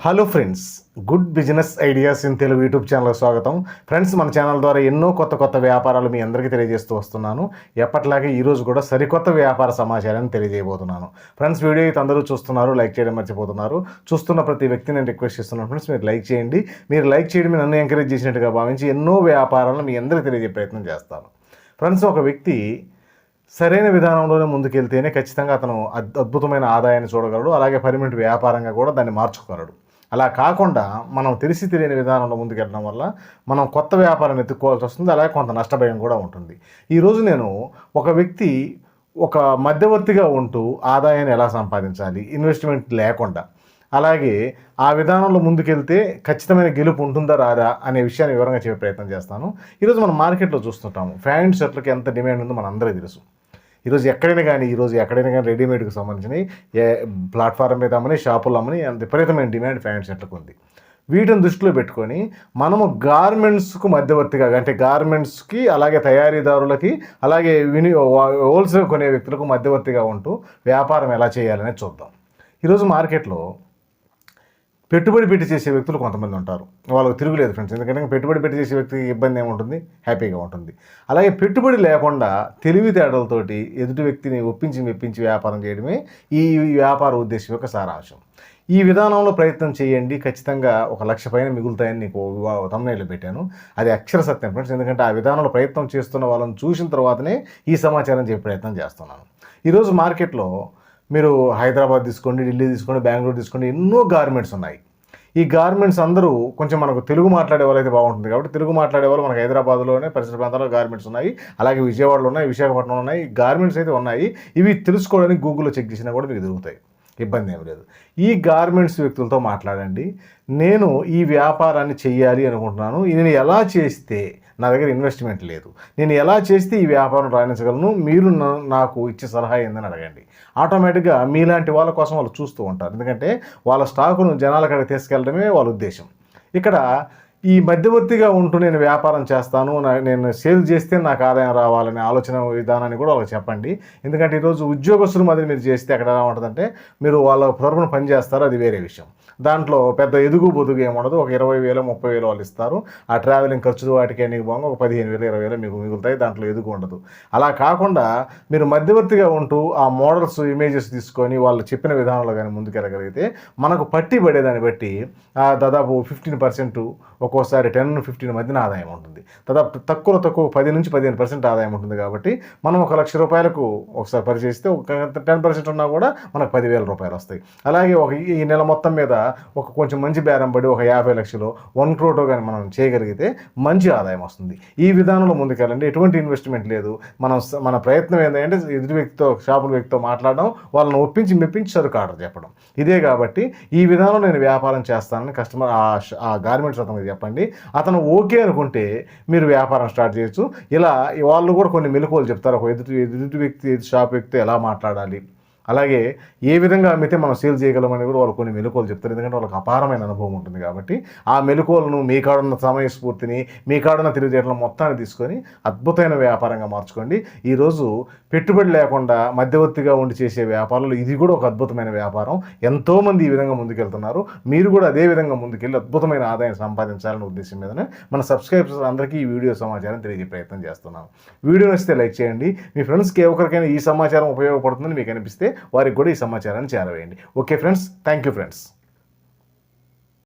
Hello friends good business ideas in Telugu YouTube ఛానల్కి స్వాగతం. Friends మన ఛానల్ ద్వారా ఎన్నో కొత్త కొత్త వ్యాపారాలు మీ అందరికీ తెలియజేస్తూ వస్తున్నాను. ఎప్పటిలాగే ఈరోజు కూడా సరికొత్త వ్యాపార సమాచారాన్ని తెలియజేయబోతున్నాను. ఫ్రెండ్స్ వీడియో అయితే అందరూ చూస్తున్నారు లైక్ చేయడం మర్చిపోతున్నారు. చూస్తున్న ప్రతి వ్యక్తిని నేను రిక్వెస్ట్ చేస్తున్నాను ఫ్రెండ్స్ మీరు లైక్ చేయండి. మీరు లైక్ చేయడం నన్ను ఎంకరేజ్ చేసినట్టుగా భావించి ఎన్నో వ్యాపారాలను మీ అందరికీ తెలియజే ప్రయత్నం చేస్తాను. ఫ్రెండ్స్ ఒక వ్యక్తి సరైన విధానంలోనే ముందుకెళ్తేనే ఖచ్చితంగా అతను అద్- అద్భుతమైన ఆదాయాన్ని చూడగలడు. అలాగే పర్మనెంట్ వ్యాపారంగా కూడా దాన్ని మార్చుకోగలడు. అలా కాకుండా మనం తెలిసి తెలియని విధానంలో ముందుకెళ్ళడం వల్ల మనం కొత్త వ్యాపారాన్ని ఎత్తుక్కోవాల్సి వస్తుంది అలాగే కొంత నష్టభయం కూడా ఉంటుంది. ఈరోజు నేను ఒక వ్యక్తి ఒక మధ్యవర్తిగా ఉంటూ ఆదాయాన్ని ఎలా సంపాదించాలి ఇన్వెస్ట్మెంట్ లేకుండా అలాగే ఆ విధానంలో ముందుకెళ్తే ఖచ్చితమైన గెలుపు ఉంటుందా రాదా అనే విషయాన్ని వివరంగా చెప్పే ప్రయత్నం చేస్తాను. ఈరోజు మనం మార్కెట్లో చూస్తుంటాము ఫ్యాంట్ షర్ట్లకి ఎంత డిమాండ్ ఉందో మనందరికీ తెలుసు. ఈరోజు ఎక్కడైనా కానీ ఈరోజు ఎక్కడైనా కానీ రెడీమేడ్కి సంబంధించిన ఏ ప్లాట్ఫారం మీద అమ్మని షాపులు అమ్మని అంత విపరీతమైన డిమాండ్ ఫ్యాంట్ షర్ట్లకు ఉంది. వీటిని దృష్టిలో పెట్టుకొని మనము గార్మెంట్స్కు మధ్యవర్తిగా అంటే గార్మెంట్స్కి అలాగే తయారీదారులకి అలాగే విని హోల్సేల్ కొనే వ్యక్తులకు మధ్యవర్తిగా ఉంటూ వ్యాపారం ఎలా చేయాలనేది చూద్దాం. ఈరోజు మార్కెట్లో పెట్టుబడి పెట్టి చేసే వ్యక్తులు కొంతమంది ఉంటారు. వాళ్ళకి తిరుగులేదు ఫ్రెండ్స్ ఎందుకంటే పెట్టుబడి పెట్టి చేసే వ్యక్తికి ఇబ్బంది ఏముంటుంది? హ్యాపీగా ఉంటుంది. అలాగే పెట్టుబడి లేకుండా తెలివితేటలతోటి ఎదుటి వ్యక్తిని ఒప్పించి మెప్పించి వ్యాపారం చేయడమే ఈ వ్యాపార ఉద్దేశం యొక్క సారాంశం. ఈ విధానంలో ప్రయత్నం చేయండి. ఖచ్చితంగా ఒక లక్ష పైన మిగులుతాయని నీకు తమ్ముళ్ళు పెట్టాను. అది అక్షర సత్యం ఫ్రెండ్స్ ఎందుకంటే ఆ విధానంలో ప్రయత్నం చేస్తున్న వాళ్ళని చూసిన తర్వాతనే ఈ సమాచారం చెప్పే ప్రయత్నం చేస్తున్నాను. ఈరోజు మార్కెట్లో మీరు హైదరాబాద్ తీసుకోండి ఢిల్లీ తీసుకోండి బెంగళూరు తీసుకోండి ఎన్నో గార్మెంట్స్ ఉన్నాయి. ఈ గార్మెంట్స్ అందరూ కొంచెం మనకు తెలుగు మాట్లాడే వాళ్ళైతే అయితే బాగుంటుంది కాబట్టి తెలుగు మాట్లాడే వాళ్ళు మనకు హైదరాబాద్లోనే పరిసర ప్రాంతాల్లో గార్మెంట్స్ ఉన్నాయి. అలాగే విజయవాడలో ఉన్నాయి విశాఖపట్నంలో ఉన్నాయి. గార్మెంట్స్ అయితే ఉన్నాయి. ఇవి తెలుసుకోవడానికి గూగుల్లో చెక్ చేసినా కూడా మీకు దొరుకుతాయి ఇబ్బంది ఏమి లేదు. ఈ గార్మెంట్స్ వ్యక్తులతో మాట్లాడండి. నేను ఈ వ్యాపారాన్ని చెయ్యాలి అనుకుంటున్నాను. నేను ఎలా చేస్తే నా దగ్గర ఇన్వెస్ట్మెంట్ లేదు. నేను ఎలా చేస్తే ఈ వ్యాపారం రాణించగలను? మీరు నాకు ఇచ్చే సలహా ఏందని అడగండి. ఆటోమేటిక్గా మీలాంటి వాళ్ళ కోసం వాళ్ళు చూస్తూ ఉంటారు. ఎందుకంటే వాళ్ళ స్టాకును జనాల కడ తీసుకెళ్ళడమే వాళ్ళ ఉద్దేశం. ఇక్కడ ఈ మధ్యవర్తిగా ఉంటూ నేను వ్యాపారం చేస్తాను నా- నేను సేల్ చేస్తే నాకు ఆదాయం రావాలనే ఆలోచన విధానాన్ని కూడా వాళ్ళకి చెప్పండి. ఎందుకంటే ఈరోజు ఉద్యోగస్తులు మాదిరి మీరు చేస్తే అక్కడ ఎలా ఉంటుందంటే మీరు వాళ్ళ తరపున పనిచేస్తారు అది వేరే విషయం. దాంట్లో పెద్ద ఎదుగు బొదుగు ఏముండదు. ఒక ఇరవై వేలు ముప్పై వేలు వాళ్ళు ఇస్తారు. ఆ ట్రావెలింగ్ ఖర్చులు వాటికి అన్ని పోగా ఒక పదిహేను వేలు ఇరవై వేలు మీకు మిగులుతాయి. దాంట్లో ఎదుగు ఉండదు. అలా కాకుండా మీరు మధ్యవర్తిగా ఉంటూ ఆ మోడల్స్ ఇమేజెస్ తీసుకొని వాళ్ళు చెప్పిన విధానంలో కానీ ముందుకెళ్ళగలిగితే మనకు పట్టి పడేదాన్ని బట్టి దాదాపు ఫిఫ్టీన్ పర్సెంట్ ఒక్కోసారి టెన్ ఫిఫ్టీన్ మధ్యన ఆదాయం ఉంటుంది. దాదాపు తక్కువ తక్కువ పది నుంచి పదిహేను పర్సెంట్ ఆదాయం ఉంటుంది కాబట్టి మనం ఒక లక్ష రూపాయలకు ఒకసారి పరిచేస్తే ఒక టెన్ పర్సెంట్ ఉన్నా కూడా మనకు పదివేల రూపాయలు వస్తాయి. అలాగే ఒక ఈ నెల మొత్తం మీద ఒక కొంచెం మంచి బేరం పడి ఒక యాభై లక్షలు వన్ క్రోటో కానీ మనం చేయగలిగితే మంచి ఆదాయం వస్తుంది. ఈ విధానంలో ముందుకెళ్ళండి. ఎటువంటి ఇన్వెస్ట్మెంట్ లేదు. మనం మన ప్రయత్నం ఏంటంటే ఎదుటి వ్యక్తితో షాపుల వ్యక్తితో మాట్లాడడం వాళ్ళని ఒప్పించి మెప్పించి సరుకు ఆర్డర్ చెప్పడం. ఇదే కాబట్టి ఈ విధానంలో నేను వ్యాపారం చేస్తానని కస్టమర్ ఆ ఆ గార్మెంట్స్ అతనికి చెప్పండి. అతను ఓకే అనుకుంటే మీరు వ్యాపారం స్టార్ట్ చేయొచ్చు. ఇలా వాళ్ళు కూడా కొన్ని మెలకువలు చెప్తారు. ఒక ఎదుటి ఎదుటి వ్యక్తి ఎదుటి షాప్ వ్యక్తి ఎలా మాట్లాడాలి? అలాగే ఏ విధంగా అమ్మితే మనం సేల్ చేయగలమని కూడా వాళ్ళు కొన్ని మెలకువలు చెప్తారు. ఎందుకంటే వాళ్ళకి అపారమైన అనుభవం ఉంటుంది కాబట్టి ఆ మెలకువలను మీ కాడున్న సమయ స్ఫూర్తిని మీ కాడున్న తెలివితేటలను మొత్తాన్ని తీసుకొని అద్భుతమైన వ్యాపారంగా మార్చుకోండి. ఈరోజు పెట్టుబడి లేకుండా మధ్యవర్తిగా ఉండి చేసే వ్యాపారాలు ఇది కూడా ఒక అద్భుతమైన వ్యాపారం. ఎంతోమంది ఈ విధంగా ముందుకెళ్తున్నారు. మీరు కూడా అదే విధంగా ముందుకెళ్ళి అద్భుతమైన ఆదాయం సంపాదించాలనే ఉద్దేశం మీదనే మన సబ్స్క్రైబర్స్ అందరికీ ఈ వీడియో సమాచారం తెలియజే ప్రయత్నం చేస్తున్నాం. వీడియో నచ్చితే లైక్ చేయండి. మీ ఫ్రెండ్స్కి ఏ ఒక్కరికైనా ఈ సమాచారం ఉపయోగపడుతుందని మీకు అనిపిస్తే వారికి కూడా ఈ సమాచారాన్ని చేరవేయండి. Okay friends thank you friends